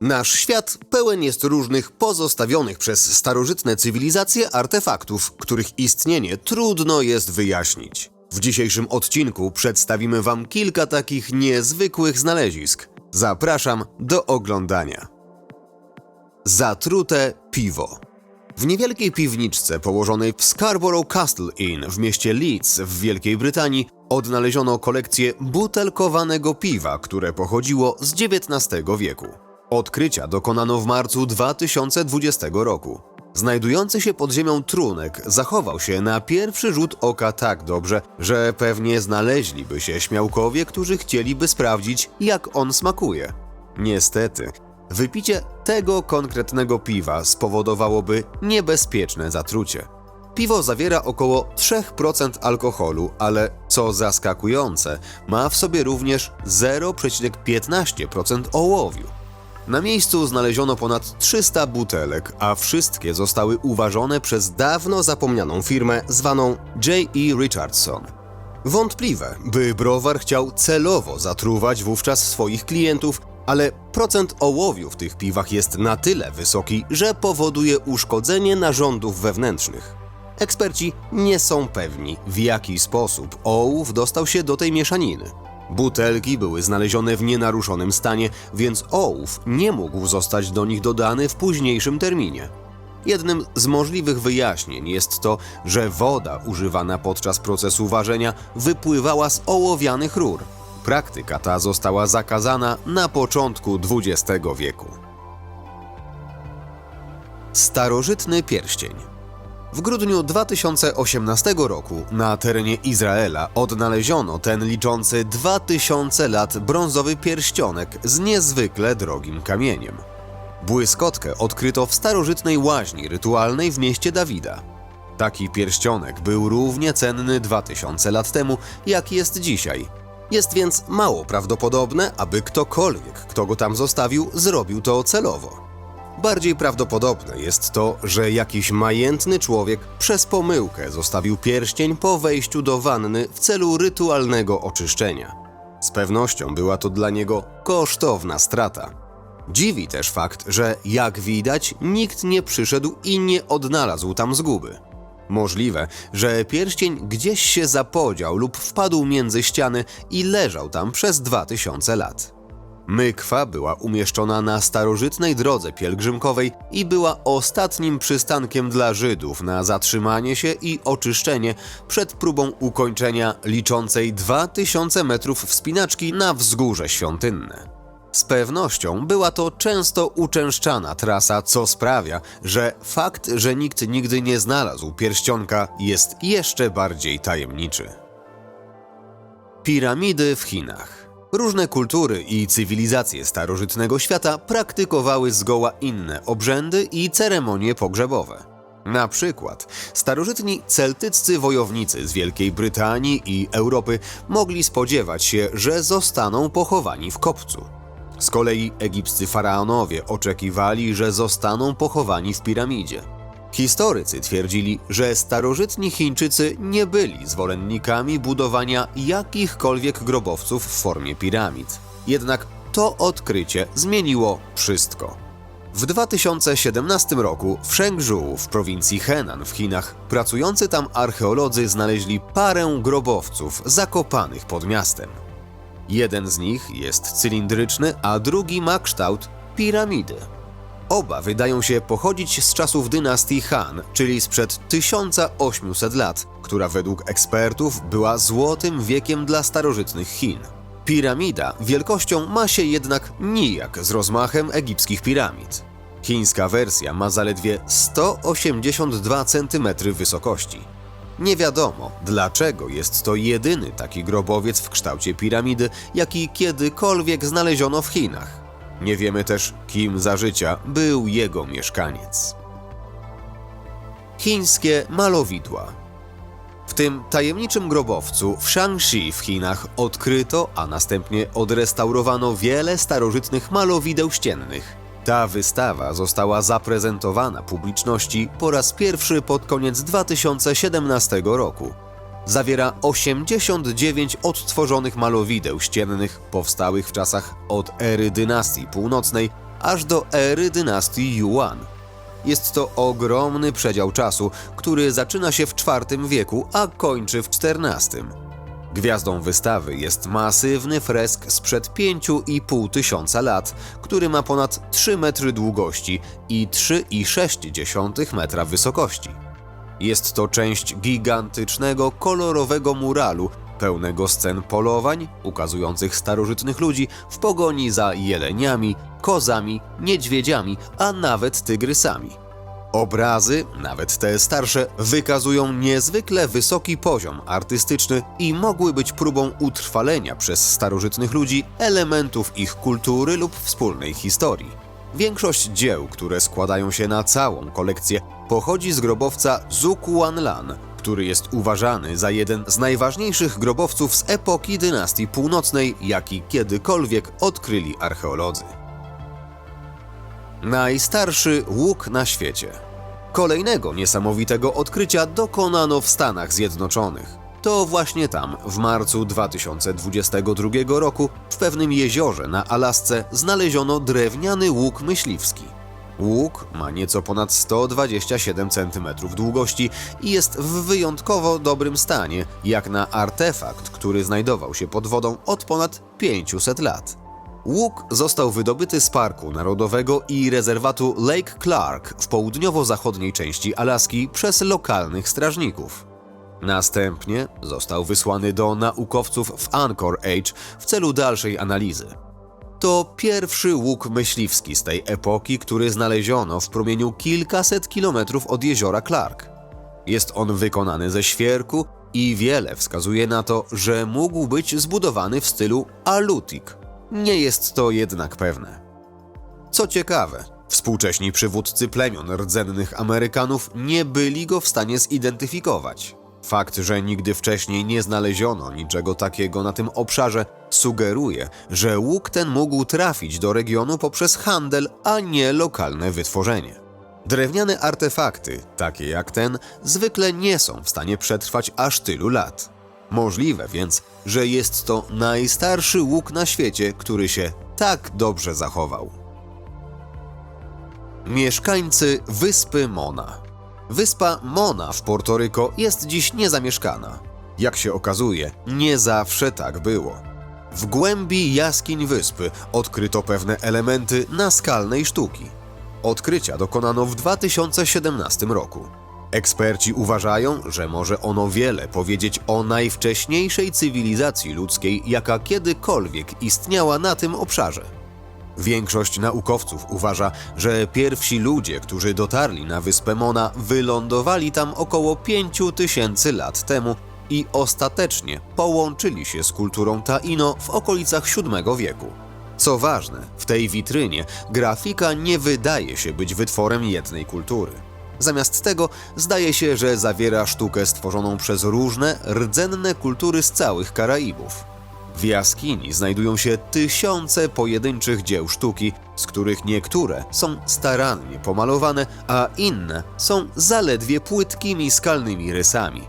Nasz świat pełen jest różnych pozostawionych przez starożytne cywilizacje artefaktów, których istnienie trudno jest wyjaśnić. W dzisiejszym odcinku przedstawimy Wam kilka takich niezwykłych znalezisk. Zapraszam do oglądania. Zatrute piwo. W niewielkiej piwniczce położonej w Scarborough Castle Inn w mieście Leeds w Wielkiej Brytanii odnaleziono kolekcję butelkowanego piwa, które pochodziło z XIX wieku. Odkrycia dokonano w marcu 2020 roku. Znajdujący się pod ziemią trunek zachował się na pierwszy rzut oka tak dobrze, że pewnie znaleźliby się śmiałkowie, którzy chcieliby sprawdzić, jak on smakuje. Niestety, wypicie tego konkretnego piwa spowodowałoby niebezpieczne zatrucie. Piwo zawiera około 3% alkoholu, ale co zaskakujące, ma w sobie również 0,15% ołowiu. Na miejscu znaleziono ponad 300 butelek, a wszystkie zostały uważone przez dawno zapomnianą firmę zwaną J.E. Richardson. Wątpliwe, by browar chciał celowo zatruwać wówczas swoich klientów, ale procent ołowiu w tych piwach jest na tyle wysoki, że powoduje uszkodzenie narządów wewnętrznych. Eksperci nie są pewni, w jaki sposób ołów dostał się do tej mieszaniny. Butelki były znalezione w nienaruszonym stanie, więc ołów nie mógł zostać do nich dodany w późniejszym terminie. Jednym z możliwych wyjaśnień jest to, że woda używana podczas procesu ważenia wypływała z ołowianych rur. Praktyka ta została zakazana na początku XX wieku. Starożytny pierścień. W grudniu 2018 roku na terenie Izraela odnaleziono ten liczący 2000 lat brązowy pierścionek z niezwykle drogim kamieniem. Błyskotkę odkryto w starożytnej łaźni rytualnej w mieście Dawida. Taki pierścionek był równie cenny 2000 lat temu, jak jest dzisiaj. Jest więc mało prawdopodobne, aby ktokolwiek, kto go tam zostawił, zrobił to celowo. Bardziej prawdopodobne jest to, że jakiś majętny człowiek przez pomyłkę zostawił pierścień po wejściu do wanny w celu rytualnego oczyszczenia. Z pewnością była to dla niego kosztowna strata. Dziwi też fakt, że jak widać, nikt nie przyszedł i nie odnalazł tam zguby. Możliwe, że pierścień gdzieś się zapodział lub wpadł między ściany i leżał tam przez 2000 lat. Mykwa była umieszczona na starożytnej drodze pielgrzymkowej i była ostatnim przystankiem dla Żydów na zatrzymanie się i oczyszczenie przed próbą ukończenia liczącej 2000 metrów wspinaczki na wzgórze świątynne. Z pewnością była to często uczęszczana trasa, co sprawia, że fakt, że nikt nigdy nie znalazł pierścionka, jest jeszcze bardziej tajemniczy. Piramidy w Chinach. Różne kultury i cywilizacje starożytnego świata praktykowały zgoła inne obrzędy i ceremonie pogrzebowe. Na przykład starożytni celtyccy wojownicy z Wielkiej Brytanii i Europy mogli spodziewać się, że zostaną pochowani w kopcu. Z kolei egipscy faraonowie oczekiwali, że zostaną pochowani w piramidzie. Historycy twierdzili, że starożytni Chińczycy nie byli zwolennikami budowania jakichkolwiek grobowców w formie piramid. Jednak to odkrycie zmieniło wszystko. W 2017 roku w Shenzhou w prowincji Henan w Chinach pracujący tam archeolodzy znaleźli parę grobowców zakopanych pod miastem. Jeden z nich jest cylindryczny, a drugi ma kształt piramidy. Oba wydają się pochodzić z czasów dynastii Han, czyli sprzed 1800 lat, która według ekspertów była złotym wiekiem dla starożytnych Chin. Piramida wielkością ma się jednak nijak z rozmachem egipskich piramid. Chińska wersja ma zaledwie 182 cm wysokości. Nie wiadomo, dlaczego jest to jedyny taki grobowiec w kształcie piramidy, jaki kiedykolwiek znaleziono w Chinach. Nie wiemy też, kim za życia był jego mieszkaniec. Chińskie malowidła. W tym tajemniczym grobowcu w Shangxi w Chinach odkryto, a następnie odrestaurowano wiele starożytnych malowideł ściennych. Ta wystawa została zaprezentowana publiczności po raz pierwszy pod koniec 2017 roku. Zawiera 89 odtworzonych malowideł ściennych powstałych w czasach od ery dynastii północnej aż do ery dynastii Yuan. Jest to ogromny przedział czasu, który zaczyna się w IV wieku, a kończy w XIV. Gwiazdą wystawy jest masywny fresk sprzed 5,5 tysiąca lat, który ma ponad 3 metry długości i 3,6 metra wysokości. Jest to część gigantycznego, kolorowego muralu, pełnego scen polowań, ukazujących starożytnych ludzi w pogoni za jeleniami, kozami, niedźwiedziami, a nawet tygrysami. Obrazy, nawet te starsze, wykazują niezwykle wysoki poziom artystyczny i mogły być próbą utrwalenia przez starożytnych ludzi elementów ich kultury lub wspólnej historii. Większość dzieł, które składają się na całą kolekcję, pochodzi z grobowca Zukuanlan, który jest uważany za jeden z najważniejszych grobowców z epoki dynastii północnej, jaki kiedykolwiek odkryli archeolodzy. Najstarszy łuk na świecie. Kolejnego niesamowitego odkrycia dokonano w Stanach Zjednoczonych. To właśnie tam, w marcu 2022 roku, w pewnym jeziorze na Alasce znaleziono drewniany łuk myśliwski. Łuk ma nieco ponad 127 cm długości i jest w wyjątkowo dobrym stanie, jak na artefakt, który znajdował się pod wodą od ponad 500 lat. Łuk został wydobyty z Parku Narodowego i rezerwatu Lake Clark w południowo-zachodniej części Alaski przez lokalnych strażników. Następnie został wysłany do naukowców w Anchor Age w celu dalszej analizy. To pierwszy łuk myśliwski z tej epoki, który znaleziono w promieniu kilkaset kilometrów od jeziora Clark. Jest on wykonany ze świerku i wiele wskazuje na to, że mógł być zbudowany w stylu alutik. Nie jest to jednak pewne. Co ciekawe, współcześni przywódcy plemion rdzennych Amerykanów nie byli go w stanie zidentyfikować. Fakt, że nigdy wcześniej nie znaleziono niczego takiego na tym obszarze, sugeruje, że łuk ten mógł trafić do regionu poprzez handel, a nie lokalne wytworzenie. Drewniane artefakty, takie jak ten, zwykle nie są w stanie przetrwać aż tylu lat. Możliwe więc, że jest to najstarszy łuk na świecie, który się tak dobrze zachował. Mieszkańcy wyspy Mona. Wyspa Mona w Portoryko jest dziś niezamieszkana. Jak się okazuje, nie zawsze tak było. W głębi jaskiń wyspy odkryto pewne elementy naskalnej sztuki. Odkrycia dokonano w 2017 roku. Eksperci uważają, że może ono wiele powiedzieć o najwcześniejszej cywilizacji ludzkiej, jaka kiedykolwiek istniała na tym obszarze. Większość naukowców uważa, że pierwsi ludzie, którzy dotarli na wyspę Mona, wylądowali tam około 5000 lat temu i ostatecznie połączyli się z kulturą Taino w okolicach VII wieku. Co ważne, w tej witrynie grafika nie wydaje się być wytworem jednej kultury. Zamiast tego zdaje się, że zawiera sztukę stworzoną przez różne rdzenne kultury z całych Karaibów. W jaskini znajdują się tysiące pojedynczych dzieł sztuki, z których niektóre są starannie pomalowane, a inne są zaledwie płytkimi skalnymi rysami.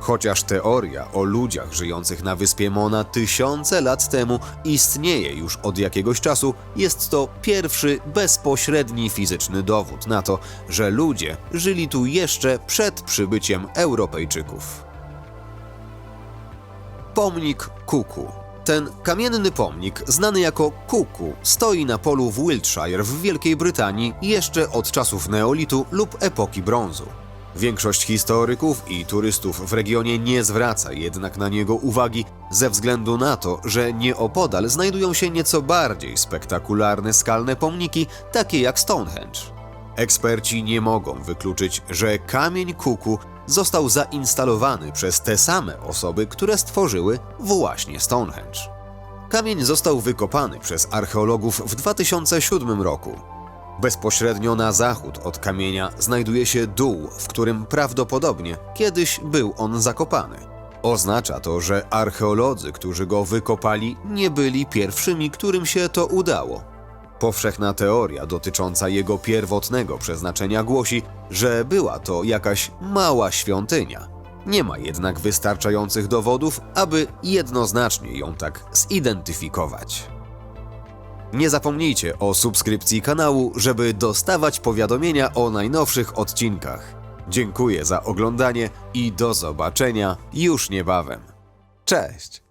Chociaż teoria o ludziach żyjących na wyspie Mona tysiące lat temu istnieje już od jakiegoś czasu, jest to pierwszy bezpośredni fizyczny dowód na to, że ludzie żyli tu jeszcze przed przybyciem Europejczyków. Pomnik Kuku. Ten kamienny pomnik, znany jako Kuku, stoi na polu w Wiltshire w Wielkiej Brytanii jeszcze od czasów neolitu lub epoki brązu. Większość historyków i turystów w regionie nie zwraca jednak na niego uwagi ze względu na to, że nieopodal znajdują się nieco bardziej spektakularne skalne pomniki, takie jak Stonehenge. Eksperci nie mogą wykluczyć, że kamień kuku został zainstalowany przez te same osoby, które stworzyły właśnie Stonehenge. Kamień został wykopany przez archeologów w 2007 roku. Bezpośrednio na zachód od kamienia znajduje się dół, w którym prawdopodobnie kiedyś był on zakopany. Oznacza to, że archeolodzy, którzy go wykopali, nie byli pierwszymi, którym się to udało. Powszechna teoria dotycząca jego pierwotnego przeznaczenia głosi, że była to jakaś mała świątynia. Nie ma jednak wystarczających dowodów, aby jednoznacznie ją tak zidentyfikować. Nie zapomnijcie o subskrypcji kanału, żeby dostawać powiadomienia o najnowszych odcinkach. Dziękuję za oglądanie i do zobaczenia już niebawem. Cześć!